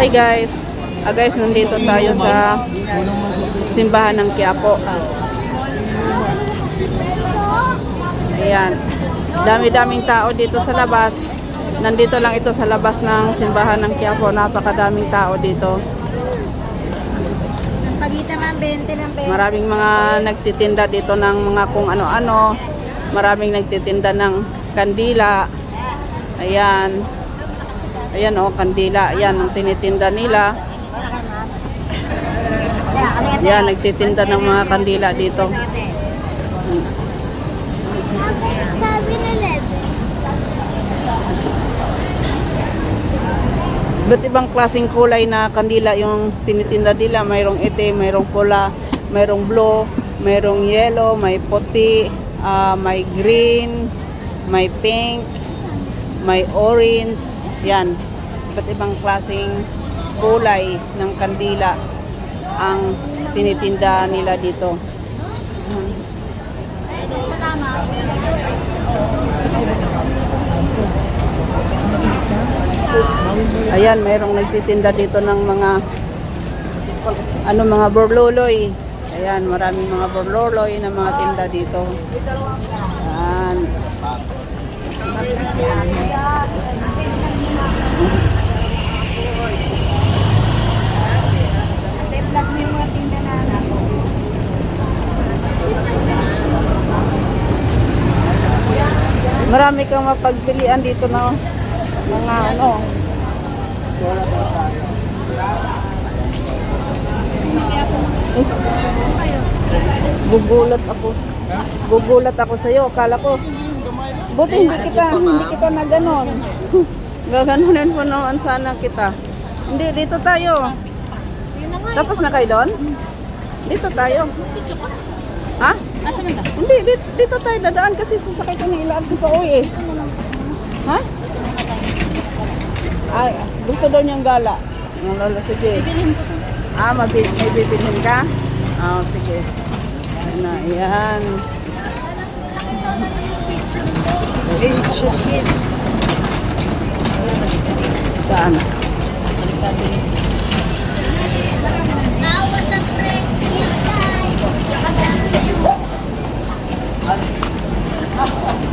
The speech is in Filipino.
Hi guys. Ah guys, nandito tayo sa simbahan ng Quiapo. Ayan. Dami-daming tao dito sa labas. Nandito lang ito sa labas ng simbahan ng Quiapo. Napakadaming tao dito. Pagitan ng 20 ng 20. Maraming mga nagtitinda dito ng mga kung ano-ano. Maraming nagtitinda ng kandila. Ayan. Ayan oh, kandila. Ayan ang tinitinda nila. Ayan, nagtitinda ng mga kandila dito. Ba't ibang klaseng kulay na kandila yung tinitinda nila? Mayroong itim, mayroong pula, mayroong blue, mayroong yellow, may puti, ah, may green, may pink, may orange. Yan. Ba't ibang klaseng kulay ng kandila ang tinitinda nila dito? Ayan, mayroong nagtitinda dito ng mga ano mga borloloy. Ayan, maraming mga borloloy na mga tinda dito. Ayan. Vlog mo yung mga tinda na anak ko. Marami kang mapagpilian dito na mga ano. Gugulat ako. Gugulat ako sa iyo. Akala ko Buti hindi kita hindi kita na ganon. Gaganunin po naman sana kita. Hindi dito tayo. Tapos na kayo doon? Dito tayo. Ha? Asa man ta? Hindi, dito, dito tayo dadaan kasi sasakay ko ng ilaan ko pa uwi eh. Ha? Ay, gusto daw niyang gala. Ang lolo, sige. Bibilhin ko to. Ah, mabi may bibilhin ka? Ah, sige. Ayan na, yan. Saan? Ha ha ha.